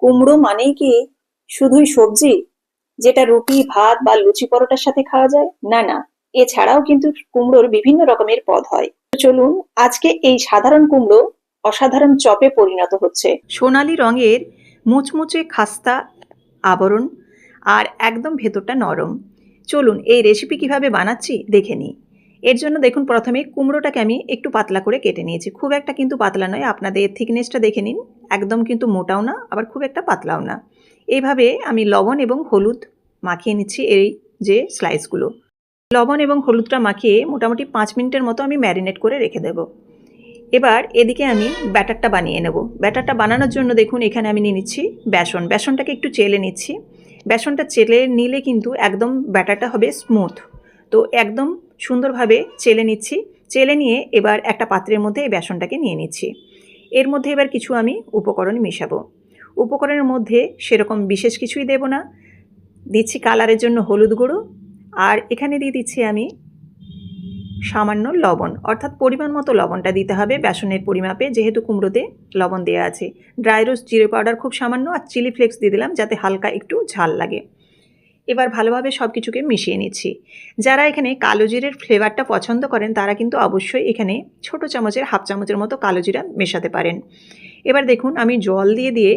কুমড়ো মানেই কি শুধুই সবজি? যেটা রুটি, ভাত বা লুচি পরোটার সাথে খাওয়া যায়? না না। এছাড়াও কিন্তু কুমড়োর বিভিন্ন রকমের পদ হয়। চলুন, আজকে এই সাধারণ কুমড়ো অসাধারণ চপে পরিণত হচ্ছে। সোনালি রঙের মুচমুচে খাস্তা আবরণ আর একদম ভেতরটা নরম। চলুন, এই রেসিপি কীভাবে বানাচ্ছি দেখে নিই। এর জন্য দেখুন প্রথমে কুমড়োটাকে আমি একটু পাতলা করে কেটে নিয়েছি। খুব একটা কিন্তু পাতলা নয়, আপনাদের থিকনেসটা দেখে নিন। একদম কিন্তু মোটাও না, আবার খুব একটা পাতলাও না। এইভাবে আমি লবণ এবং হলুদ মাখিয়ে নিচ্ছি এই যে স্লাইসগুলো লবণ এবং হলুদটা মাখিয়ে মোটামুটি পাঁচ মিনিটের মতো আমি ম্যারিনেট করে রেখে দেব। এবার এদিকে আমি ব্যাটারটা বানিয়ে নেব। ব্যাটারটা বানানোর জন্য দেখুন এখানে আমি নিয়ে নিচ্ছি বেসন। বেসনটাকে একটু চেলে নিচ্ছি। বেসনটা চেলে নিলে কিন্তু একদম ব্যাটারটা হবে স্মুথ তো একদম সুন্দরভাবে চেলে নিচ্ছি। চেলে নিয়ে এবার একটা পাত্রের মধ্যে এই বেসনটাকে নিয়ে নিচ্ছি। এর মধ্যে এবার কিছু আমি উপকরণ মেশাবো। উপকরণের মধ্যে সেরকম বিশেষ কিছুই দেব না। দিচ্ছি কালারের জন্য হলুদ গুঁড়ো আর এখানে দিয়ে দিচ্ছি আমি সামান্য লবণ। অর্থাৎ পরিমাণ মতো লবণটা দিতে হবে বেসনের পরিমাপে, যেহেতু কুমড়োতে লবণ দেওয়া আছে। ড্রাই রোস্ট, জিরে পাউডার খুব সামান্য আর চিলি ফ্লেক্স দিয়ে দিলাম যাতে হালকা একটু ঝাল লাগে। এবার ভালোভাবে সব কিছুকে মিশিয়ে নিচ্ছি। যারা এখানে কালো জিরের ফ্লেভারটা পছন্দ করেন, তারা কিন্তু অবশ্যই এখানে ছোট চামচের, হাফ চামচের মতো কালো জিরা মেশাতে পারেন। এবার দেখুন, আমি জল দিয়ে দিয়ে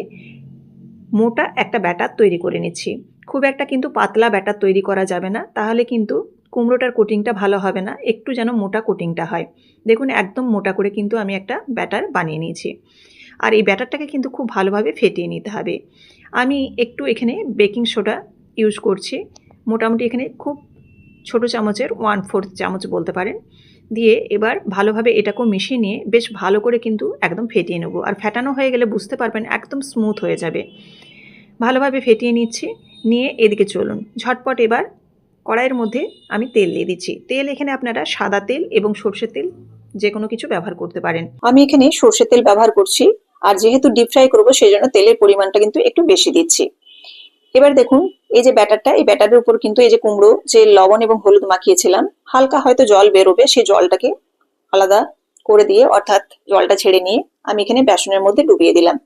মোটা একটা ব্যাটার তৈরি করে নিচ্ছি। খুব একটা কিন্তু পাতলা ব্যাটার তৈরি করা যাবে না, তাহলে কিন্তু কুমড়োটার কোটিংটা ভালো হবে না, একটু যেন মোটা কোটিংটা হয়। দেখুন, একদম মোটা করে কিন্তু আমি একটা ব্যাটার বানিয়ে নিয়েছি। আর এই ব্যাটারটাকে কিন্তু খুব ভালোভাবে ফেটিয়ে নিতে হবে। আমি একটু এখানে বেকিং সোডা ইউজ করছি। মোটামুটি এখানে খুব ছোট চামচের ওয়ান ফোর্থ চামচ বলতে পারেন। দিয়ে এবার ভালোভাবে এটাকেও মিশিয়ে নিয়ে বেশ ভালো করে কিন্তু একদম ফেটিয়ে নেব। আর ফেটানো হয়ে গেলে বুঝতে পারবেন একদম স্মুথ হয়ে যাবে। ভালোভাবে ফেটিয়ে নিচ্ছি। নিয়ে এদিকে চলুন। ঝটপট এবার কড়াইয়ের মধ্যে আমি তেল দিয়ে দিচ্ছি। তেল এখানে আপনারা সাদা তেল এবং সর্ষের তেল যে কোনো কিছু ব্যবহার করতে পারেন। আমি এখানে সর্ষের তেল ব্যবহার করছি। আর যেহেতু ডিপ ফ্রাই করব সেই জন্য তেলের পরিমাণটা কিন্তু একটু বেশি দিচ্ছি। এবার দেখুন এই যে ব্যাটারটা, এই ব্যাটারের উপর কিন্তু এই যে কুমড়ো, যে লবণ এবং হলুদ মাখিয়েছিলাম, হালকা হয়তো জল বেরোবে, সেই জলটাকে আলাদা করে দিয়ে, অর্থাৎ জলটা ছেড়ে নিয়ে আমি এখানে বেসনের মধ্যে ডুবিয়ে দিলাম।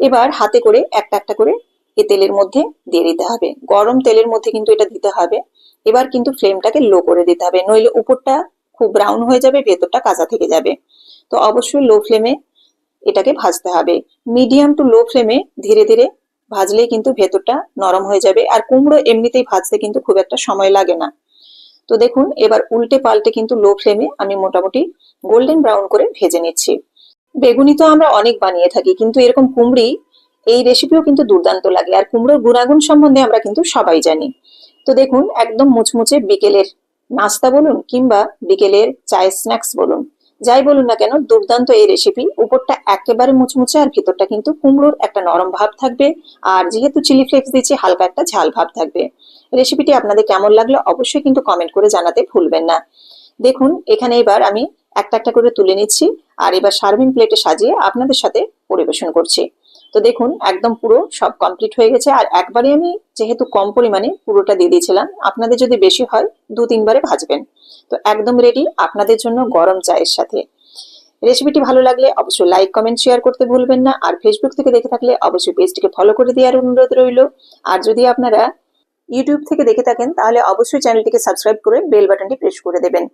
এবার হাতে করে একটা একটা করে এই তেলের মধ্যে দিয়ে দিতে হবে। গরম তেলের মধ্যে কিন্তু এটা দিতে হবে। এবার কিন্তু ফ্লেমটাকে লো করে দিতে হবে, নইলে উপরটা খুব ব্রাউন হয়ে যাবে, ভেতরটা কাঁচা থেকে যাবে। তো অবশ্যই লো ফ্লেমে এটাকে ভাজতে হবে। মিডিয়াম টু লো ফ্লেমে ধীরে ধীরে ভাজলেই কিন্তু ভেতরটা নরম হয়ে যাবে। আর কুমড়ো এমনিতেই ভাজতে কিন্তু খুব একটা সময় লাগে না। তো দেখুন, এবার উল্টে পাল্টে কিন্তু লো ফ্লেমে আমি মোটামুটি গোল্ডেন ব্রাউন করে ভেজে নিচ্ছি। বেগুনি তো আমরা অনেক বানিয়ে থাকি, কিন্তু এরকম কুমড়ি, এই রেসিপিও কিন্তু দুর্দান্ত লাগে। আর কুমড়োর গুণাগুণ সম্বন্ধে আমরা কিন্তু সবাই জানি। তো দেখুন, একদম মুচমুচে বিকেলের নাস্তা বলুন কিংবা বিকেলের চায়ের স্ন্যাক্স বলুন যাই বলুন না কেন, দুর্দান্ত এই রেসিপি উপরটা একেবারে মুচমুচে আর ভিতরটা কিন্তু কুমড়োর একটা নরম ভাব থাকবে। আর যেহেতু চিলি ফ্লেক্স দিচ্ছি, হালকা একটা ঝাল ভাব থাকবে। রেসিপিটি আপনাদের কেমন লাগল অবশ্যই কিন্তু কমেন্ট করে জানাতে ভুলবেন না। দেখুন, এখানে এবার আমি একটা একটা করে তুলে নিচ্ছি। আর এবার সার্ভিং প্লেটে সাজিয়ে আপনাদের সাথে পরিবেশন করছি। তো দেখুন, একদম পুরো সব কমপ্লিট হয়ে গেছে। আর একবারে আমি যেহেতু কম পরিমাণে পুরোটা দিয়ে দিয়েছিলাম, আপনাদের যদি বেশি হয়, দু তিনবারে ভাজবেন। তো একদম রেডি আপনাদের জন্য গরম চায়ের সাথে। রেসিপিটি ভালো লাগলে অবশ্যই লাইক কমেন্ট শেয়ার করতে ভুলবেন না। আর ফেসবুক থেকে দেখে থাকলে অবশ্যই পেজটিকে ফলো করে দেওয়ার অনুরোধ রইল। আর যদি আপনারা ইউটিউব থেকে দেখে থাকেন, তাহলে অবশ্যই চ্যানেলটিকে সাবস্ক্রাইব করে বেল বাটনটি প্রেস করে দেবেন।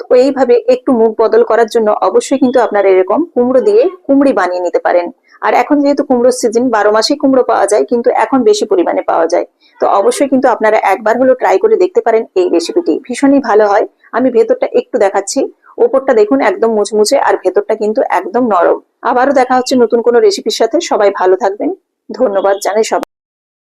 তো এইভাবে একটু মুখ বদল করার জন্য অবশ্যই কিন্তু আপনারা এরকম কুমড়ো দিয়ে কুমড়ি বানিয়ে নিতে পারেন। আর এখন যেহেতু কুমড়োর সিজন বারো মাসেই কুমড়ো পাওয়া যায়, কিন্তু এখন বেশি পরিমাণে পাওয়া যায়। তো অবশ্যই কিন্তু আপনারা একবার হলো ট্রাই করে দেখতে পারেন এই রেসিপিটি ভীষণই ভালো হয়। আমি ভেতরটা একটু দেখাচ্ছি। ওপরটা দেখুন একদম মুচমুচে আর ভেতরটা কিন্তু একদম নরম। আবারও দেখা হচ্ছে নতুন কোনো রেসিপির সাথে। সবাই ভালো থাকবেন। ধন্যবাদ জানাই সবাই